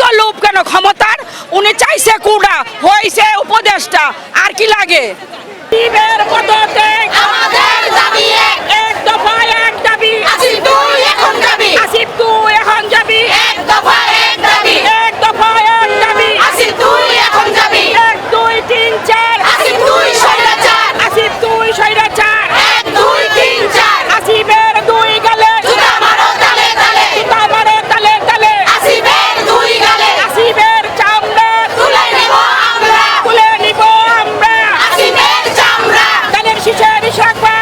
এত লোভ কেন? ক্ষমতার? উনি চাইছে কুড়া হয়েছে উপদেশটা আর কি লাগে? শিবের পদত্যাগ আমাদের দাবি এক। এক দফা এক দাবি। আসিফ তুই এখন আসিফ এখন এক দফা এক দাবি। এক দফা এক Các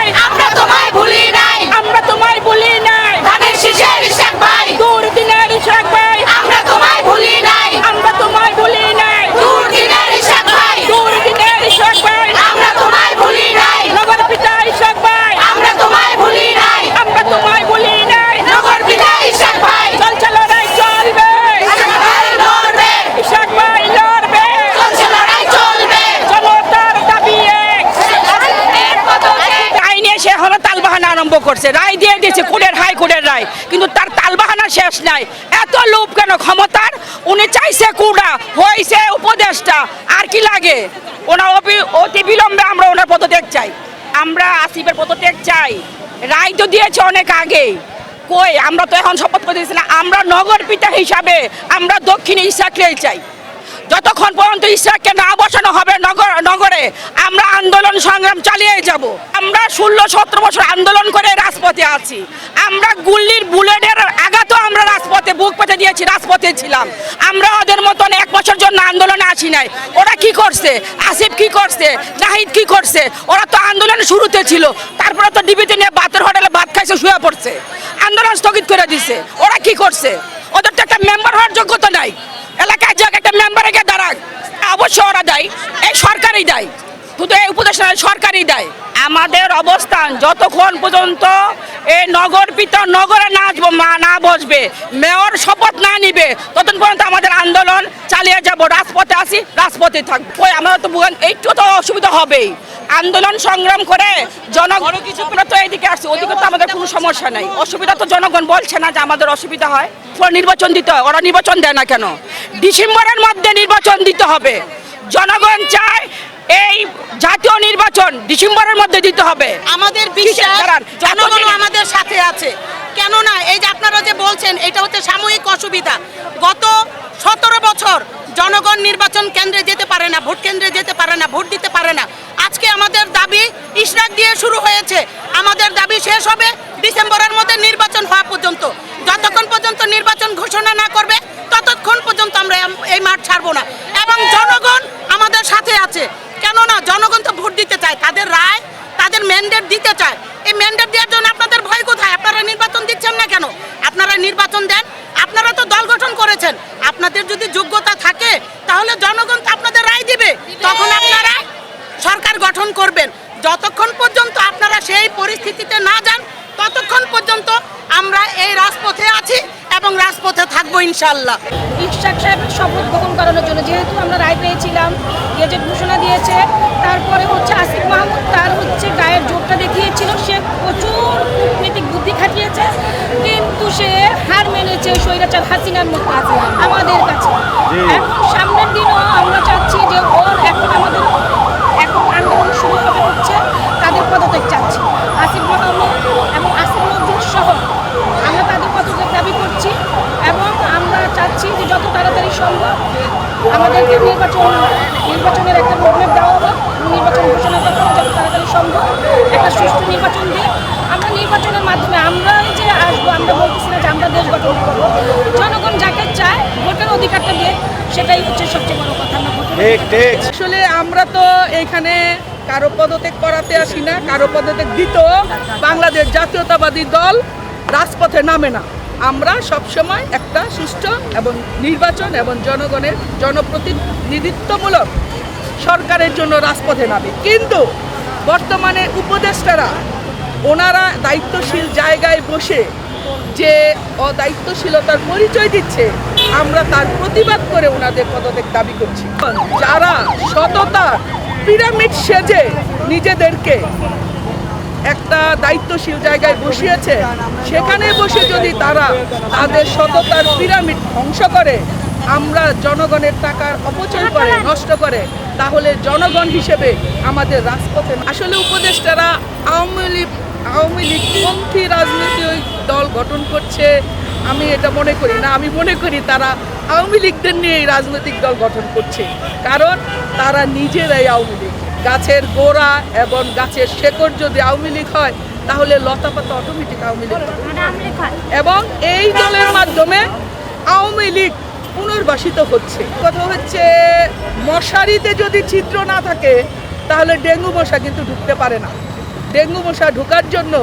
করছে, রায় দিয়ে দিয়েছে, কোর্টের হাইকোর্টের রায়। কিন্তু তার তালবাহানা শেষ নাই। এত লোভ কেন ক্ষমতার? উনি চাইছে কুড়া হয়েছে উপদেশটা আর কি লাগে? ওনার অতি বিলম্বে আমরা ওনার পদত্যাগ চাই। আমরা আসিফের পদত্যাগ চাই। রায় তো দিয়েছে অনেক আগেই কই, আমরা তো এখন শপথ করে দিয়েছি না। আমরা নগর পিতা হিসাবে আমরা দক্ষিণে ইসাকরেই চাই। যতক্ষণ পর্যন্ত ইসরাককে না বসানো হবে, নগর সংগ্রাম চালিয়ে যাব। আমরা ষোলো সতেরো বছর আন্দোলন করে রাজপথে আছি। আমরা গুল্লির বুলেটের আঘাতও আমরা রাজপথে, বুক পেতে দিয়েছি, রাজপথে ছিলাম। আমরা ওদের মতন এক বছর জন্য আন্দোলনে আসি নাই। ওরা কি করছে? আসিফ কি করছে? নাহিদ কি করছে? ওরা তো আন্দোলন শুরুতে ছিল। তারপরে তো ডিবিতে নিয়ে বাতের হোটেলে ভাত খাইছে, শুয়ে পড়ছে। আন্দোলন স্থগিত করে দিছে। ওরা কি করছে? ওদের তো একটা মেম্বার হওয়ার যোগ্যতা নাই। এলাকায় যাক, একটা মেম্বারে গিয়ে দাঁড়াক। অবশ্যই ওরা দেয়। এই সরকারই দেয়। শুধু এই উপদেশ নয়, সরকারই দেয়। আমাদের অবস্থান যতক্ষণ পর্যন্ত এই নগর পিতা নগরে না আসব মা না বসবে মেয়র শপথ না নিবে ততক্ষণ পর্যন্ত আমাদের আন্দোলন চালিয়ে যাব রাজপথে আসি রাজপথে থাকব। ওই আমরা তো একটু তো অসুবিধা হবেই। আন্দোলন সংগ্রাম করে জনগণ কিছু তো এইদিকে আসছি ওদিকে তো আমাদের কোনো সমস্যা নাই। অসুবিধা তো জনগণ বলছে না যে আমাদের অসুবিধা হয়। নির্বাচন দিতে হয় ওরা নির্বাচন দেয় না কেন? ডিসেম্বরের মধ্যে নির্বাচন দিতে হবে। জনগণ চায় এই জাতীয় নির্বাচন ডিসেম্বরের মধ্যে দিতে হবে। আমাদের বিশ্বাস? দাঁড়ান, জনগণও আমাদের সাথে আছে। কেননা এই যে আপনারা যে বলছেন এটা হচ্ছে সাময়িক অসুবিধা। গত সতেরো বছর জনগণ নির্বাচন কেন্দ্রে যেতে পারে না ভোট কেন্দ্রে যেতে পারে না ভোট দিতে পারে না। আজকে আমাদের দাবি ইশরাক দিয়ে শুরু হয়েছে। আমাদের দাবি শেষ হবে ডিসেম্বরের মধ্যে নির্বাচন হওয়া পর্যন্ত। যতক্ষণ পর্যন্ত নির্বাচন ঘোষণা না করবে ততক্ষণ পর্যন্ত আমরা এই মাঠ ছাড়বো না। এবং জনগণ সাথে আছে। কেননা জনগণ তো ভোট দিতে চায়, তাদের রায়, তাদের ম্যান্ডেট দিতে চায়। এই ম্যান্ডেট দেওয়ার জন্য আপনাদের ভয় কোথায়? আপনারা নির্বাচন দিচ্ছেন না কেন? আপনারা নির্বাচন দেন, আপনারা তো দল গঠন করেছেন। আপনাদের যদি যোগ্যতা থাকে, তাহলে জনগণ তো আপনাদের রায় দিবে। তখন আপনারা সরকার গঠন করবেন। যতক্ষণ পর্যন্ত আপনারা সেই পরিস্থিতিতে না যান, ততক্ষণ পর্যন্ত আমরা এই রাজপথে আছি। এবং রাজপথে থাকব ইনশাল্লাহ ইশাক সাহেবের শপথ গ্রহণ করানোর জন্য যেহেতু আমরা রায় পেয়েছিলাম গেজেট ঘোষণা দিয়েছে তারপরে হচ্ছে আসিফ মাহমুদ তার হচ্ছে গায়ের জোরটা দেখিয়েছিল সে প্রচুর কূটনীতিক বুদ্ধি খাটিয়েছে কিন্তু সে হার মেনেছে স্বৈরাচার হাসিনার মতো আমাদের কাছে। এখন সামনের দিনও আমরা চাচ্ছি যে ওর এখন আমাদের এখন আন্দোলন শুরু হবে হচ্ছে তাদের পদত্যাগ চাচ্ছি আসিফ মাহমুদ এবং আসিফ নজরুল সহ আমরা তাদের পদত্যাগ দাবি করছি এবং আমরা চাচ্ছি যে যত তাড়াতাড়ি সম্ভব আমাদেরকে নির্বাচন নির্বাচনের একটা রোডম্যাপ দেওয়া হোক নির্বাচন ঘোষণা করতে হবে যত তাড়াতাড়ি সম্ভব একটা সুষ্ঠু নির্বাচন দিয়ে আমরা নির্বাচনের মাধ্যমে আমরাই যে আসব আমরা বলতেছি না যে আমরা দেশ গঠন করব। জনগণ যাকে চায় ভোটের অধিকারটা দিয়ে সেটাই হচ্ছে সবচেয়ে বড় কথা আমরা আসলে আমরা তো এখানে কারও পদত্যাগ করাতে আসি না কারও পদত্যাগ দিত বাংলাদেশ জাতীয়তাবাদী দল রাজপথে নামে না। আমরা সবসময় একটা সুষ্ঠু এবং নির্বাচন এবং জনগণের জনপ্রতিনিধিত্বমূলক সরকারের জন্য রাজপথে নামে। কিন্তু বর্তমানে উপদেষ্টারা ওনারা দায়িত্বশীল জায়গায় বসে যে অদায়িত্বশীলতার পরিচয় দিচ্ছে, আমরা তার প্রতিবাদ করে ওনাদের পদত্যাগ দাবি করছি। যারা সততা পিরামিড সেজে নিজেদেরকে একটা দায়িত্বশীল জায়গায় বসিয়েছে। সেখানে বসে যদি তারা তাদের সততার পিরামিড ধ্বংস করে, আমরা জনগণের টাকার অপচয় করে, নষ্ট করে, তাহলে জনগণ হিসেবে আমাদের রাজপথে আসলে উপদেষ্টারা আওয়ামী লীগ আওয়ামী লীগপন্থী রাজনৈতিক দল গঠন করছে। আমি এটা মনে করি না, আমি মনে করি তারা আওয়ামী লীগদের নিয়ে এই রাজনৈতিক দল গঠন করছে। কারণ তারা নিজেরাই আওয়ামী লীগ। গাছের গোড়া এবং গাছের শেকড় যদি আওয়ামী লীগ হয় তাহলে লতা পাতা অটোমেটিক আওয়ামী লীগ এবং এই দলের মাধ্যমে আওয়ামী লীগ পুনর্বাসিত হচ্ছে। কথা হচ্ছে মশারিতে যদি ছিদ্র না থাকে তাহলে ডেঙ্গু মশা কিন্তু ঢুকতে পারে না। ডেঙ্গু মশা ঢুকার জন্য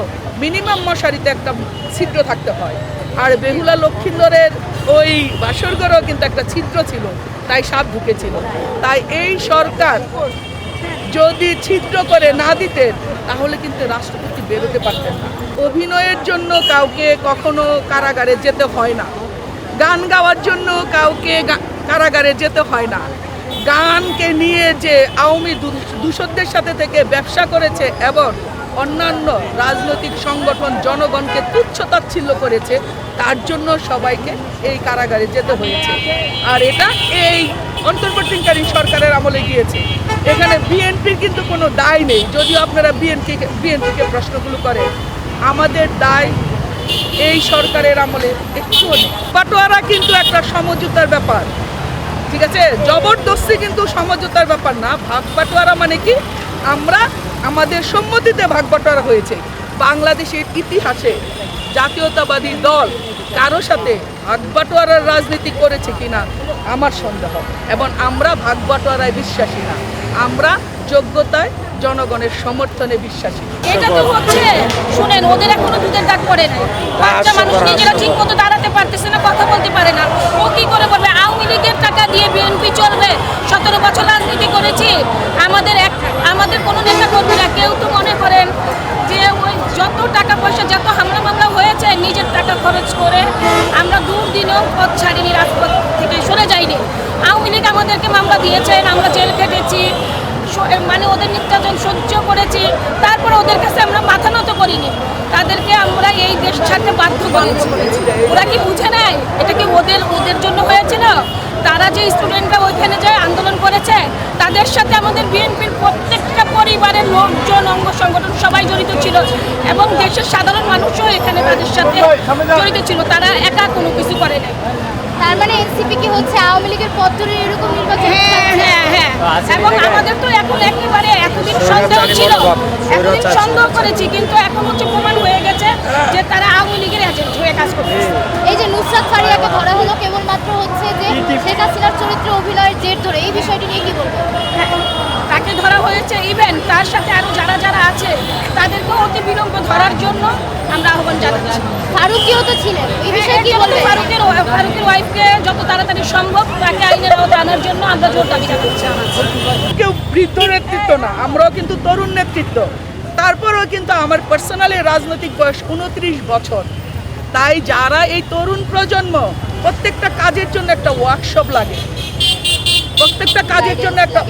মিনিমাম মশারিতে একটা ছিদ্র থাকতে হয়। আর বেহুলা লক্ষিন্দরের ওই বাসরঘরেও কিন্তু একটা ছিদ্র ছিল তাই সাপ ঢুকেছিল। তাই এই সরকার যদি ছিদ্র করে না দিতেন, তাহলে কিন্তু রাষ্ট্রপতি বেরোতে পারতেন না। অভিনয়ের জন্য কাউকে কখনো কারাগারে যেতে হয় না। গান গাওয়ার জন্য কাউকে কারাগারে যেতে হয় না। গানকে নিয়ে যে আওয়ামী দূষকদের সাথে থেকে ব্যবসা করেছে এবং অন্যান্য রাজনৈতিক সংগঠন জনগণকে তুচ্ছ তাচ্ছিল্য করেছে, তার জন্য সবাইকে এই কারাগারে যেতে হয়েছে। আর এটা এই অন্তর্বর্তীকালীন সরকারের আমলে গিয়েছে। এখানে বিএনপির কিন্তু কোনো দায় নেই। যদিও আপনারা বিএনপি বিএনপিকে প্রশ্নগুলো করে আমাদের দায় এই সরকারের আমলে একটু পাটোয়ারা কিন্তু একটা সমঝোতার ব্যাপার। ঠিক আছে? জবরদস্তি কিন্তু সমঝোতার ব্যাপার না। ভাগ বাটোয়ারা মানে কি? আমরা আমাদের সম্মতিতে ভাগ বাটোয়ারা হয়েছে। বাংলাদেশের ইতিহাসে জাতীয়তাবাদী দল কারও সাথে ভাগ বাটোয়ারার রাজনীতি করেছে কিনা আমার সন্দেহ। এবং আমরা ভাগ বাটোয়ারায় বিশ্বাসী না। আমরা যোগ্যতায় জনগণের সমর্থনে বিশ্বাসী। এটা তো হচ্ছে। শুনেন ওদের এখনও দুধের দাগ পড়ে নাই। বাচ্চা মানুষ নিজেরা ঠিক মতো দাঁড়াতে পারতেছে না কথা বলতে পারে না। ও কি করে বলবে? আওয়ামী লীগের টাকা দিয়ে বিএনপি চলবে? সতেরো বছর রাজনীতি করেছি। আমাদের এক আমাদের কোনো নেতা কর্মীরা কেউ তো মনে করেন যে ওই যত টাকা পয়সা যত হামলা মামলা হয়েছে নিজের টাকা খরচ করে আমরা দূর দিনেও পথ ছাড়িনি রাজপথ যাইনি আওয়ামী লীগ আমাদেরকে মামলা দিয়েছেন আমরা জেল কেটেছি স- মানে ওদের নির্যাতন সহ্য করেছি, তারপরে ওদের কাছে আমরা মাথা নত করিনি। তাদেরকে আমরা এই দেশ ছাড়তে বাধ্য করেছি। ওরা কি বুঝে নেয়? এটা কি ওদের ওদের জন্য হয়েছিল? তারা যে স্টুডেন্টরা ওইখানে যায় আন্দোলন করেছে, তাদের সাথে আমাদের বিএনপির প্রত্যেকটা পরিবারের লোকজন, অঙ্গ সংগঠন সবাই জড়িত ছিল এবং দেশের সাধারণ মানুষও এখানে তাদের সাথে জড়িত ছিল। তারা একা কোনো কিছু করে নাই। তার মানে এনসিপি কি হচ্ছে? আওয়ামী লীগের পদ্ধতির এরকম নির্বাচন হ্যাঁ হ্যাঁ হ্যাঁ। এবং আমাদের তো এখন একেবারে এতদিন সন্দেহ ছিল। এতদিন সন্দেহ করেছি কিন্তু এখন হচ্ছে প্রমাণ হয়ে গেছে যে তারা আওয়ামী লীগের এজেন্ট হয়ে কাজ করতেছে। এই যে নুসরাত ফারিয়াকে ধরা হলো কেবলমাত্র হচ্ছে যে শেখ হাসিনার চরিত্রে অভিনয়ের জের ধরে এই বিষয়টি নিয়ে কি বলব হ্যাঁ, তাকে ধরা হয়েছে ইভেন তার সাথে আরও যারা যারা আছে তাদেরকে অতি বিলম্ব ধরার জন্য আমরা আহ্বান জানাচ্ছি। ফারুকিও তো ছিলেন। এই বিষয়ে কি বলবেন? ফারুকের ফারুকের ওয়াইফকে যত তাড়াতাড়ি সম্ভব তাকে আইনের আওতায় আনার জন্য আমরা জোর দাবি জানাচ্ছি। কেউ বৃদ্ধ নেতৃত্ব না আমরাও কিন্তু তরুণ নেতৃত্ব। তারপরেও কিন্তু আমার পার্সোনালি রাজনৈতিক বয়স উনত্রিশ বছর। তাই যারা এই তরুণ প্রজন্ম প্রত্যেকটা কাজের জন্য একটা ওয়ার্কশপ লাগে। প্রত্যেকটা কাজের জন্য একটা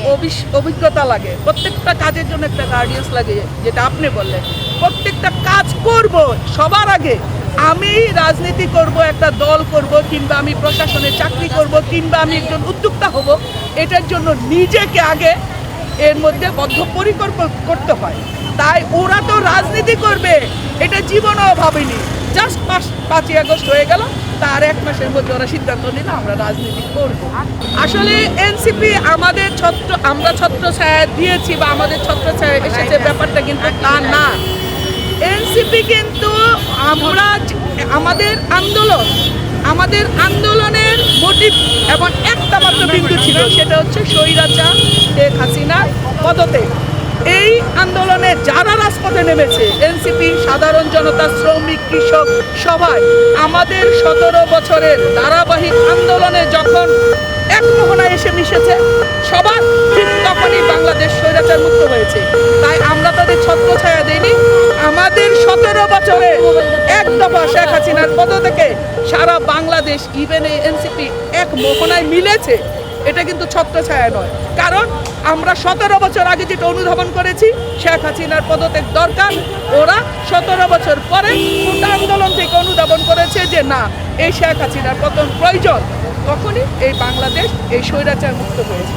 অভিজ্ঞতা লাগে। প্রত্যেকটা কাজের জন্য একটা গার্ডিয়ান্স লাগে যেটা আপনি বললেন। প্রত্যেকটা কাজ করব সবার আগে। আমি রাজনীতি করব, একটা দল করব, কিংবা আমি প্রশাসনে চাকরি করব, কিংবা আমি একজন উদ্যোক্তা হব, এটার জন্য নিজেকে আগে এর মধ্যে বদ্ধপরিকর করতে হয়। তাই ওরা তো রাজনীতি করবে, এটা জীবনেও ভাবেনি। জাস্ট পাঁচ, পাঁচই আগস্ট হয়ে গেল, তার এক মাসের মধ্যে ওরা সিদ্ধান্ত নিল, আমরা রাজনীতি করব। আসলে এনসিপি আমাদের ছত্র, আমরা ছত্র ছায়া দিয়েছি বা আমাদের ছত্র ছায়া এসেছে, ব্যাপারটা কিন্তু তা না। এনসিপি কিন্তু আমরা আমাদের আন্দোলন, আমাদের আন্দোলনের মোটিভ এবং একটা মাত্র বিন্দু ছিল, সেটা হচ্ছে স্বৈরাচার শেখ হাসিনার পদতে এই আন্দোলনে যারা রাজপথে নেমেছে, এনসিপি, সাধারণ জনতা, শ্রমিক, কৃষক সবাই, আমাদের সতেরো বছরের ধারাবাহিক আন্দোলনে যখন এক মোহনায় এসে মিশেছে। সবার ঠিক বাংলাদেশ স্বৈরাচার মুক্ত হয়েছে। তাই আমরা তাদের ছত্র ছায়া দিইনি। আমাদের সতেরো বছরে এক দফা শেখ হাসিনার পদ থেকে সারা বাংলাদেশ ইভেন এই এনসিপি এক মোহনায় মিলেছে। এটা কিন্তু ছত্র ছায়া নয়। কারণ আমরা সতেরো বছর আগে যেটা অনুধাবন করেছি, শেখ হাসিনার পদত্যাগ দরকার। ওরা সতেরো বছর পরে আন্দোলন থেকে অনুধাবন করেছে যে না, এই শেখ হাসিনার পতন প্রয়োজন। তখনই এই বাংলাদেশ এই স্বৈরাচার মুক্ত হয়েছে।